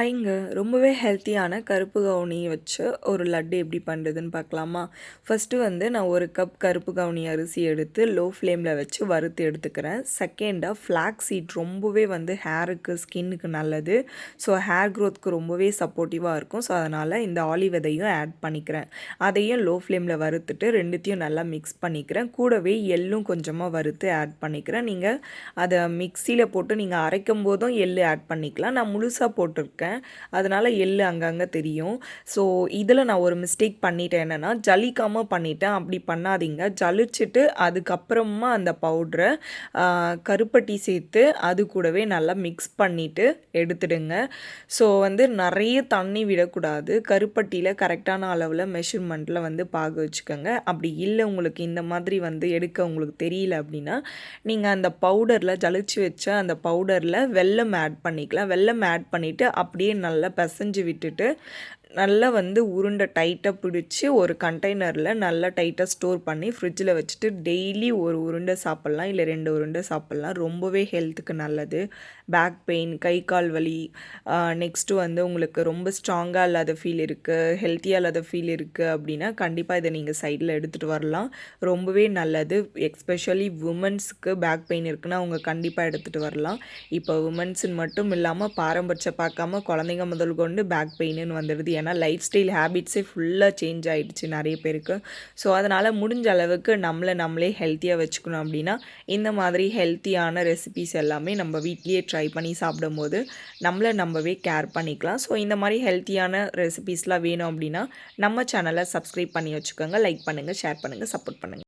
ஐங்க ரொம்பவே ஹெல்த்தியான கருப்பு கவுனி வச்சு ஒரு லட்டு எப்படி பண்ணுறதுன்னு பார்க்கலாமா? ஃபஸ்ட்டு வந்து நான் ஒரு கப் கருப்பு கவுனி அரிசி எடுத்து லோ ஃப்ளேமில் வச்சு வறுத்து எடுத்துக்கிறேன். செகண்டாக ஃப்ளாக் சீட் ரொம்பவே வந்து ஹேருக்கு ஸ்கின்னுக்கு நல்லது. ஸோ ஹேர் க்ரோத்துக்கு ரொம்பவே சப்போர்ட்டிவாக இருக்கும். ஸோ அதனால் இந்த ஆலிவதையும் விதையும் ஆட் பண்ணிக்கிறேன். அதையும் லோ ஃப்ளேமில் வறுத்துட்டு ரெண்டுத்தையும் நல்லா மிக்ஸ் பண்ணிக்கிறேன். கூடவே எள்ளும் கொஞ்சமாக வறுத்து ஆட் பண்ணிக்கிறேன். நீங்கள் அதை மிக்சியில் போட்டு நீங்கள் அரைக்கும் போதும் எள்ளு ஆட் பண்ணிக்கலாம். நான் முழுசாக போட்டிருக்கேன். அதனால் எள்ளு அங்கங்கே தெரியும். ஸோ இதில் நான் ஒரு மிஸ்டேக் பண்ணிட்டேன். என்னென்னா ஜலிக்காமல் பண்ணிட்டேன். அப்படி பண்ணாதீங்க. ஜலிச்சுட்டு அதுக்கப்புறமா அந்த பவுட்ரை கருப்பட்டி சேர்த்து அது கூடவே நல்லா மிக்ஸ் பண்ணிவிட்டு எடுத்துடுங்க. ஸோ வந்து நிறைய தண்ணி விடக்கூடாது. கருப்பட்டியில் கரெக்டான அளவில் மெஷர்மெண்ட்டில் வந்து பாக வச்சுக்கோங்க. அப்படி இல்லை உங்களுக்கு இந்த மாதிரி வந்து எடுக்க உங்களுக்கு தெரியல அப்படின்னா நீங்கள் அந்த பவுடரில் ஜலிச்சு வச்ச அந்த பவுடரில் வெல்லம் ஆட் பண்ணிக்கலாம். வெள்ளம் ஆட் பண்ணிவிட்டு அப்படியே நல்லா பிசைஞ்சு விட்டுட்டு நல்லா வந்து உருண்டை டைட்டாக பிடிச்சி ஒரு கண்டெய்னரில் நல்லா டைட்டாக ஸ்டோர் பண்ணி ஃப்ரிட்ஜில் வச்சுட்டு டெய்லி ஒரு உருண்டை சாப்பிட்லாம் இல்லை ரெண்டு உருண்டை சாப்பிட்லாம். ரொம்பவே ஹெல்த்துக்கு நல்லது. பேக் பெயின் கை கால் வலி நெக்ஸ்ட்டு வந்து உங்களுக்கு ரொம்ப ஸ்ட்ராங்காக இல்லாத ஃபீல் இருக்குது ஹெல்த்தியாக இல்லாத ஃபீல் இருக்குது அப்படின்னா கண்டிப்பாக இதை நீங்கள் சைடில் எடுத்துகிட்டு வரலாம். ரொம்பவே நல்லது. எக்ஸ்பெஷலி உமன்ஸுக்கு பேக் பெயின் இருக்குன்னா அவங்க கண்டிப்பாக எடுத்துகிட்டு வரலாம். இப்போ உமன்ஸுன்னு மட்டும் இல்லாமல் பாரம்பரிய பார்க்காம குழந்தைங்க முதல் கொண்டு பேக் பெயின்னு வந்துடுது. ஏன்னா லைஃப் ஸ்டைல் ஹேபிட்ஸே ஃபுல்லாக சேஞ்ச் ஆகிடுச்சு நிறைய பேருக்கு. ஸோ அதனால் முடிஞ்ச அளவுக்கு நம்மளை நம்மளே ஹெல்த்தியாக வச்சுக்கணும் அப்படின்னா இந்த மாதிரி ஹெல்த்தியான ரெசிபிஸ் எல்லாமே நம்ம வீட்லேயே ட்ரை பண்ணி சாப்பிடும்போது நம்மளை நம்மவே கேர் பண்ணிக்கலாம். ஸோ இந்த மாதிரி ஹெல்த்தியான ரெசிபிஸ்லாம் வேணும் அப்படின்னா நம்ம சேனலை சப்ஸ்கிரைப் பண்ணி வச்சுக்கோங்க. லைக் பண்ணுங்கள் ஷேர் பண்ணுங்கள் சப்போர்ட் பண்ணுங்கள்